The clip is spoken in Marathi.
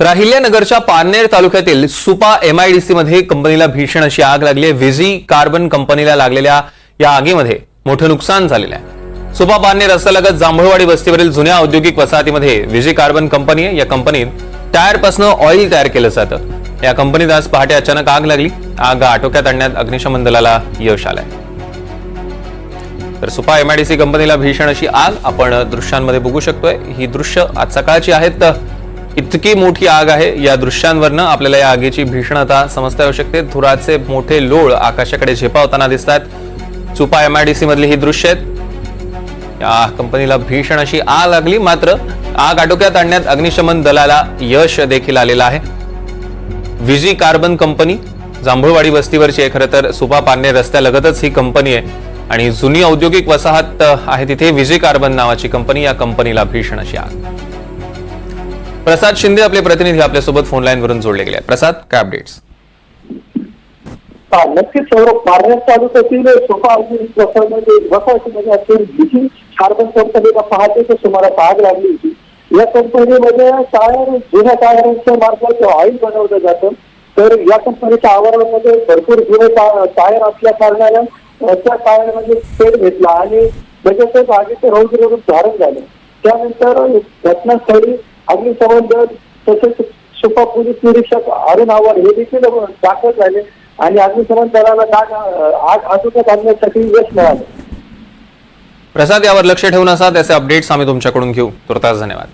राहिल्यानगरच्या अहिल्यानगरच्या पारनेर तालुक्यातील सुपा एमआयडीसी मध्ये कंपनीला भीषण अशी आग लागली आहे. व्हिजी कार्बन कंपनीला लागलेल्या या आगीमध्ये मोठं नुकसान झालेलं आहे. सुपा पारनेर रस्त्यालगत जांभळवाडी वस्तीवरील जुन्या औद्योगिक वसाहतीमध्ये विझी कार्बन कंपनी आहे. या कंपनीत टायरपासनं ऑइल तयार केलं जातं. या कंपनीत आज पहाटे अचानक आग लागली. आग आटोक्यात आणण्यात अग्निशमन दलाला यश आलंय. तर सुपा एमआयडीसी कंपनीला भीषण अशी आग आपण दृश्यांमध्ये बघू शकतोय. ही दृश्य आज सकाळची आहेत. इतकी मोठी आग आहे. या दृश्यांवरनं आपल्याला या आगीची भीषणता समजता येऊ शकते. धुराचे मोठे लोळ आकाशाकडे झेपावताना दिसतात डी एमआयडीसी मधली ही दृश्य आहेत. या कंपनीला भीषण अशी आग लागली. मात्र आग आटोक्यात आणण्यात अग्निशमन दलाला यश देखील आलेलं आहे. विजी कार्बन कंपनी जांभूळवाडी वस्तीवरची आहे. खरं तर सुपा पारणे रस्त्यालगतच ही कंपनी आहे. आणि जुनी औद्योगिक वसाहत आहे तिथे विजी कार्बन नावाची कंपनी या कंपनीला भीषण अशी आग. प्रसाद शिंदे आपले प्रतिनिधी आपल्यासोबत फोन लाईन वरून जोडले गेले प्रसाद काय अपडेट्स नक्कीच सर्व पारनेर तालुक्यातील सोफा वसाहतीमध्ये वसाहतीमध्ये असलेली भीती कार्बन कंपनीला पहाटेच्या सुमारास आग लागली होती. या कंपनीमध्ये टायर जुन्या टायरांच्या मार्फत ऑइल बनवलं जातं. तर या कंपनीच्या आवरणामध्ये भरपूर जुने टायर असल्या कारणानं त्या टायरमध्ये पेट घेतला आणि लगेचच आगीचं रौद्र रूप धारण झालं. त्यानंतर घटनास्थळी अग्निशमन दल तसेच सुपा पोलीस निरीक्षक अरुण आव्हाड हे देखील दाखल झाले आणि अग्निशमन दलाला दाग आग आटोक्यात आणण्यासाठी यश मिळालं. प्रसाद यावर लक्ष ठेवून असा त्याचे अपडेट्स आम्ही तुमच्याकडून घेऊ. तुर्तास धन्यवाद.